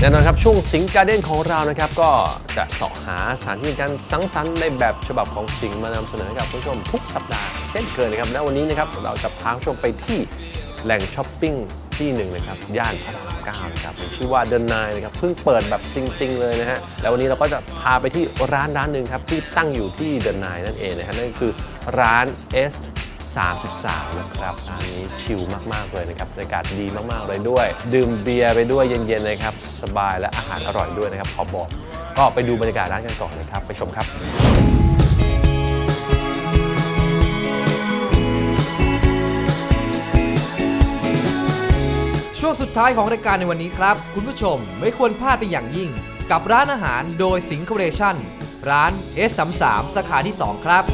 แน่นอนครับช่วงสิงการ์เด้นของเรานะครับ ก็จะเสาะหาสถานที่การสังสรรค์ในแบบฉบับของสิงมานำเสนอให้กับคุณผู้ชมทุกสัปดาห์เช่นเคยนะครับและวันนี้นะครับเราจะพาคุณผู้ชมไปที่แหล่งช้อปปิ้งที่หนึ่งนะครับย่านพระรามเก้านะครับมีชื่อว่าเดินนายนะครับเพิ่งเปิดแบบซิงๆเลยนะฮะแล้ววันนี้เราก็จะพาไปที่ร้านร้านหนึ่งครับที่ตั้งอยู่ที่เดินนายนั่นเองนะฮะนั่นคือร้าน S 33 นะครับร้านนี้ชิลมาก ๆ เลยนะครับบรรยากาศดีมาก ๆ เลยด้วย ดื่มเบียร์ไปด้วยเย็น ๆ นะครับ สบายและอาหารอร่อยด้วยนะครับ ขอบอก ก็ไปดูบรรยากาศร้านกันก่อนนะครับ ไปชมครับช่วงสุดท้ายของรายการในวันนี้ครับ คุณผู้ชมไม่ควรพลาดไปอย่างยิ่ง กับร้านอาหารโดยสิงค o เรชั่น ร้าน S33 สาขาที่ 2 ครับ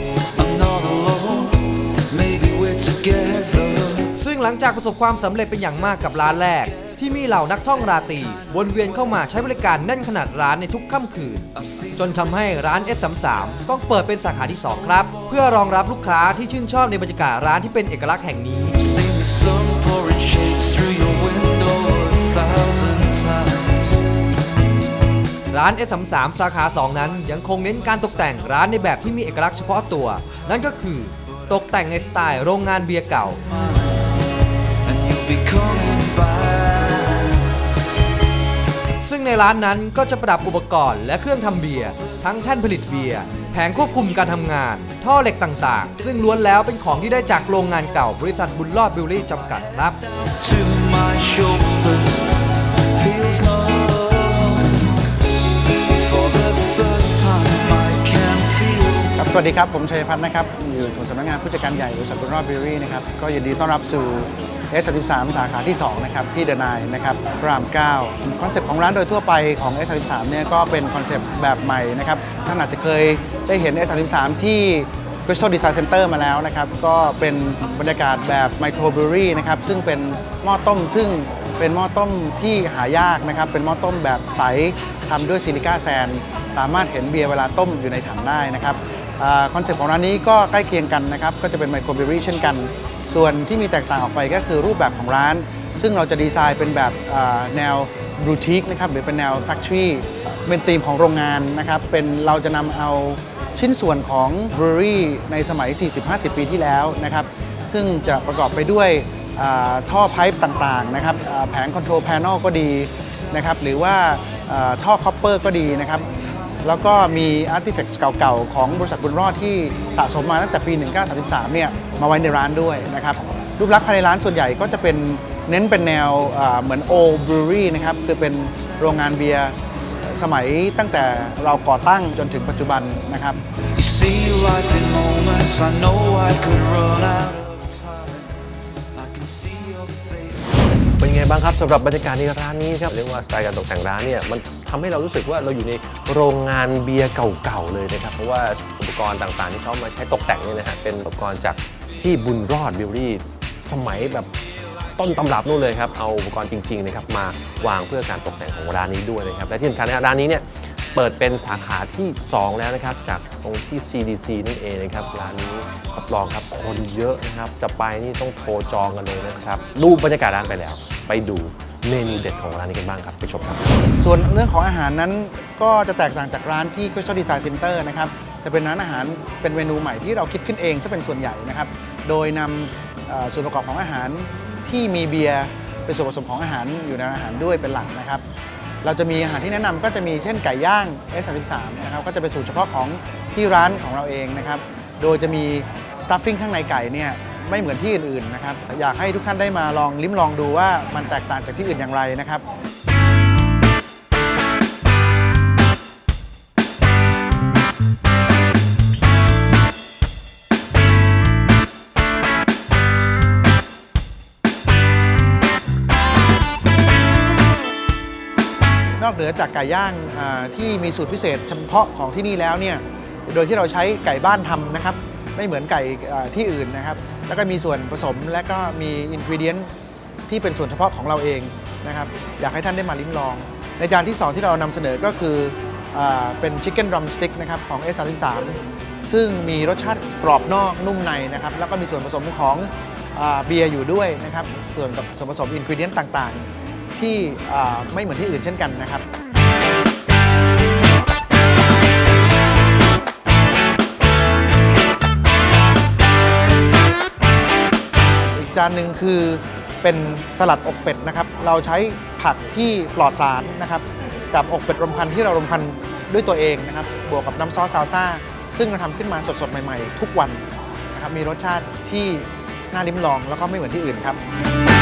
หลังจากประสบความสำเร็จเป็นอย่างมากกับร้านแรก ที่มีเหล่านักท่องราตรีวนเวียนเข้ามาใช้บริการแน่นขนาดร้านในทุกค่ำคืน จนทำให้ร้าน S33 ต้องเปิดเป็นสาขาที่ 2 ครับ เพื่อรองรับลูกค้าที่ชื่นชอบในบรรยากาศร้านที่เป็นเอกลักษณ์แห่งนี้ ร้าน S33 สาขา 2 นั้นยังคงเน้นการตกแต่งร้านในแบบที่มีเอกลักษณ์เฉพาะตัว นั่นก็คือตกแต่งในสไตล์โรงงานเบียร์เก่า ซึ่งในร้านนั้นก็จะประดับอุปกรณ์และเครื่องทำเบียร์ทั้งแท่นผลิตเบียร์แผงควบคุมการทำงาน ท่อเหล็กต่างๆ ซึ่งล้วนแล้วเป็นของที่ได้จากโรงงานเก่าบริษัทบุญรอดบิวรี่จำกัดครับ To my shoulders feels numb. For the first time, I can feel. ครับสวัสดีครับ ผมชัยพัฒน์นะครับ อยู่ส่วนสำนักงานผู้จัดการใหญ่บริษัทบุญรอดบิวรี่นะครับ ก็ยินดีต้อนรับสู่ S33 สาขาที่ 2 นะครับ ที่เดนายนะครับพระราม 9 คอนเซ็ปต์ของร้านโดยทั่วไปของ S33 เนี่ยก็เป็นคอนเซ็ปต์แบบใหม่นะครับท่านอาจจะเคยได้เห็น S33 ที่ Crystal Design Center มาแล้วนะครับ ก็เป็นบรรยากาศแบบไมโครบ r ว w รี่นะครับ ซึ่งเป็นหม้อต้ม ซึ่งเป็นหม้อต้มที่หายากนะครับ เป็นหม้อต้มแบบใสทำด้วยซิลิก้าแซน สามารถเห็นเบียร์เวลาต้มอยู่ในถังได้นะครับคอนเซ็ปต์ของร้านนี้ก็ใกล้เคียงกันนะครับ ก็จะเป็นไมโครบ r ว w รี่เช่นกัน ส่วนที่มีแตกต่างออกไปก็คือรูปแบบของร้าน ซึ่งเราจะดีไซน์เป็นแบบแนวบูติกนะครับหรือเป็นแนวแฟคทอรี่เป็นธีมของโรงงานนะครับเป็นเราจะนำเอาชิ้นส่วนของบรูรี่ในสมัย 40-50 ปีที่แล้วนะครับ ซึ่งจะประกอบไปด้วยท่อไพป์ต่างๆนะครับแผงคอนโทรลแพน e l ก็ดีนะครับหรือว่าอ่าท่อคอปเปอร์ก็ดีนะครับ แล้วก็มีอาร์ติแฟกต์เก่าๆ ของบริษัทบุญรอดที่สะสมมาตั้งแต่ปี 1933 เนี่ยมาไว้ในร้านด้วยนะครับรูปลักษณ์ภายในร้านส่วนใหญ่ก็จะเป็นเน้นเป็นแนวเหมือนโอ b บ e ว r รี่นะครับคือเป็นโรงงานเบียร์สมัยตั้งแต่เราก่อตั้งจนถึงปัจจุบันนะครับ เป็นไงบ้างครับสำหรับบรรยากาศในร้านนี้ครับเรียกว่าสไตล์การตกแต่งร้านเนี่ยมันทำให้เรารู้สึกว่าเราอยู่ในโรงงานเบียร์เก่าๆเลยนะครับเพราะว่าอุปกรณ์ต่างๆที่เขามาใช้ตกแต่งเนี่ยนะฮะเป็นอุปกรณ์จากที่บุญรอดบิวรี่สมัยแบบต้นตำรับนู่นเลยครับเอาอุปกรณ์จริงๆนะครับมาวางเพื่อการตกแต่งของร้านนี้ด้วยนะครับและที่สำคัญนะร้านนี้เนี่ยเปิดเป็นสาขาที่ 2 แล้วนะครับ จากตรงที่ CDC นั่นเองนะครับร้านนี้รับรองครับคนเยอะนะครับ จะไปนี่ต้องโทรจองกันเลยนะครับดูปบรรยากาศร้านไปแล้ว ไปดูเมนูเด็ดของร้านนี้กันบ้างครับไปชมครับ ส่วนเรื่องของอาหารนั้นก็จะแตกต่างจากร้านที่ Crystal Design Center นะครับจะเป็นร้านอาหารเป็นเมนูใหม่ที่เราคิดขึ้นเองซะเป็นส่วนใหญ่นะครับ โดยนำส่วนประกอบของอาหารที่มีเบียร์เป็นส่วนผสมของอาหารอยู่ในอาหารด้วยเป็นหลักนะครับ เราจะมีอาหารที่แนะนำก็จะมีเช่นไก่ย่าง S33 นะครับก็จะเป็นสูตรเฉพาะของที่ร้านของเราเองนะครับ โดยจะมี stuffing ข้างในไก่เนี่ย ไม่เหมือนที่อื่นๆนะครับ อยากให้ทุกท่านได้มาลองลิ้มลองดูว่ามันแตกต่างจากที่อื่นอย่างไรนะครับนอกเหนือจากไก่ย่างที่มีสูตรพิเศษเฉพาะของที่นี่แล้วเนี่ย โดยที่เราใช้ไก่บ้านทำนะครับ ไม่เหมือนไก่ที่อื่นนะครับ แล้วก็มีส่วนผสมและก็มีอินกิเดียนที่เป็นส่วนเฉพาะของเราเองนะครับ อยากให้ท่านได้มาลิ้มลอง ในจานที่ 2 ที่เรานำเสนอก็คืออเป็นชิคเก้นดรัมสติ๊กนะครับของ S33 ซึ่งมีรสชาติกรอบนอกนุ่มในนะครับ แล้วก็มีส่วนผสมของอเบียร์อยู่ด้วยนะครับ ส่วนกับส่วนผสมอินกิเดียนต่างๆ ที่ไม่เหมือนที่อื่นเช่นกันนะครับ จานหนึ่งคือเป็นสลัดอกเป็ดนะครับ เราใช้ผักที่ปลอดสารนะครับ กับอกเป็ดรมควันที่เรารมควันด้วยตัวเองนะครับ บวกกับน้ำซอสซาลซ่า ซึ่งเราทำขึ้นมาสดๆ ใหม่ๆ ทุกวันนะครับ มีรสชาติที่น่าลิ้มลองแล้วก็ไม่เหมือนที่อื่นครับ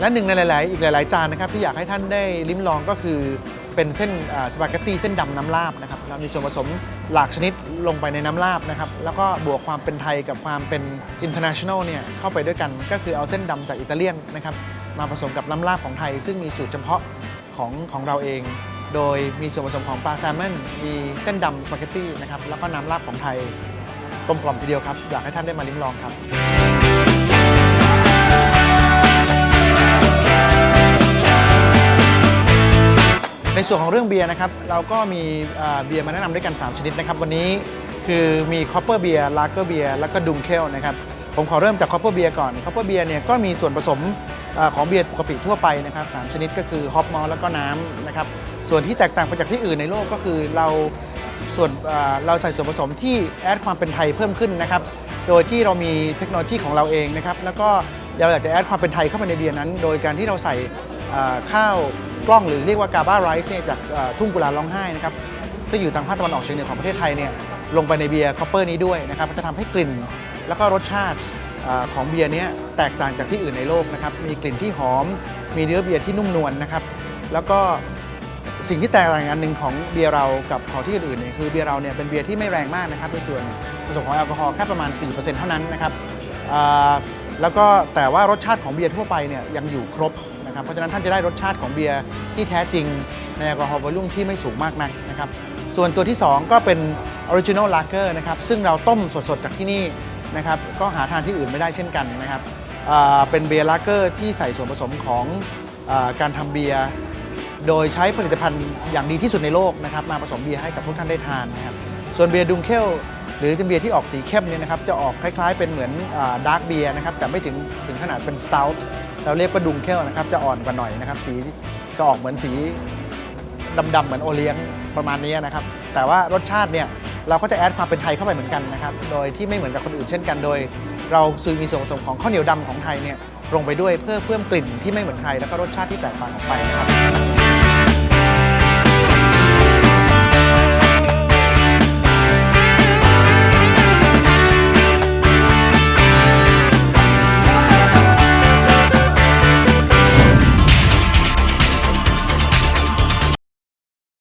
และหนึ่งในหลาย ๆ อีกหลาย ๆ จานนะครับที่อยากให้ท่านได้ลิ้มลองก็คือเป็นเส้นสปาเกตตี้เส้นดำน้ำราบนะครับมีส่วนผสมหลากชนิดลงไปในน้ำราบนะครับแล้วก็บวกความเป็นไทยกับความเป็น international เนี่ยเข้าไปด้วยกันก็คือเอาเส้นดำจากอิตาเลียนนะครับมาผสมกับน้ำราบของไทย ซึ่งมีสูตรเฉพาะของของเราเอง โดยมีส่วนผสมของปลาแซลมอนมีเส้นดำสปาเกตตี้นะครับแล้วก็น้ำราบของไทยกลมกล่อมทีเดียวครับอยากให้ท่านได้มาลิ้มลองครับ ในส่วนของเรื่องเบียร์นะครับเราก็มีเบียร์มาแนะนำด้วยกัน 3 ชนิดนะครับ วันนี้คือมีคอปเปอร์เบียร์ลาเกอร์เบียร์แล้วก็ดุงเคลนะครับผมขอเริ่มจากคอปเปอร์เบียร์ก่อนคอปเปอร์เบียร์เนี่ยก็มีส่วนผสมอของเบียร์ปกติทั่วไปนะครับสามชนิดก็คือฮอปมอลแล้วก็น้ำนะครับส่วนที่แตกต่างไปจากที่อื่นในโลกก็คือเราส่วนเราใส่ส่วนผสมที่แอดความเป็นไทยเพิ่มขึ้นนะครับโดยที่เรามีเทคโนโลยีของเราเองนะครับแล้วก็เราอยากจะแอดความเป็นไทยเข้าไปในเบียร์นั้น โดยการที่เราใส่ข้าว กล้องหรือเรียกว่ากาบาไรซ์เนี่ยจากทุ่งกุลาร้องไห้นะครับซึ่งอยู่ทางภาคตะวันออกเฉียงเหนือของประเทศไทยเนี่ยลงไปในเบียร์คอปเปอร์นี้ด้วยนะครับจะทำให้กลิ่นแล้วก็รสชาติอของเบียร์นี้แตกต่างจากที่อื่นในโลกนะครับมีกลิ่นที่หอม มีเนื้อเบียร์ที่นุ่มนวลนะครับแล้วก็สิ่งที่แตกต่างอันหนึ่งของเบียร์เรากับของที่อื่นๆเนี่ยคือเบียร์เราเนี่ยเป็นเบียร์ที่ไม่แรงมากนะครับในส่วนผสมของแอลกอฮอล์แค่ประมาณ 4%เท่านั้นนะครับแล้วก็แต่ว่ารสชาติของเบียร์ทั่วไปเนี่ยยังอยู่ครบ นะครับเพราะฉะนั้นท่านจะได้รสชาติของเบียร์ที่แท้จริงในแอลกอฮอล์วอลลุ่มที่ไม่สูงมากนักนะครับส่วนตัวที่ 2 ก็เป็น Original Lager นะครับซึ่งเราต้มสดๆจากที่นี่นะครับก็หาทานที่อื่นไม่ได้เช่นกันนะครับเป็นเบียร์ลาเกอร์ที่ใส่ส่วนผสมของอการทำเบียร์โดยใช้ผลิตภัณฑ์อย่างดีที่สุดในโลกนะครับมาผสมเบียร์ให้กับทุกท่านได้ทานนะครับส่วนเบียร์ดุงเคล หรือเบียร์ที่ออกสีเข้มเนี่ยนะครับจะออกคล้ายๆ เป็นเหมือนดาร์กเบียร์นะครับแต่ไม่ถึงถึงขนาดเป็นส t ต u t เราเรียกว่าดุงเคลนะครับจะอ่อนกว่าหน่อยนะครับสีจะออกเหมือนสีดำๆเหมือนโอเลี้ยงประมาณนี้นะครับแต่ว่ารสชาติเนี่ยเราก็จะแอดความเป็นไทยเข้าไปเหมือนกันนะครับโดยที่ไม่เหมือนกับคนอื่นเช่นกันโดย เราซื้อมีส่วนผสมของข้าวเหนียวดำของไทยเนี่ยลงไปด้วยเพื่อเพิ่มกลิ่นที่ไม่เหมือนใครแล้วก็รสชาติที่แตกต่างออกไปนะครับ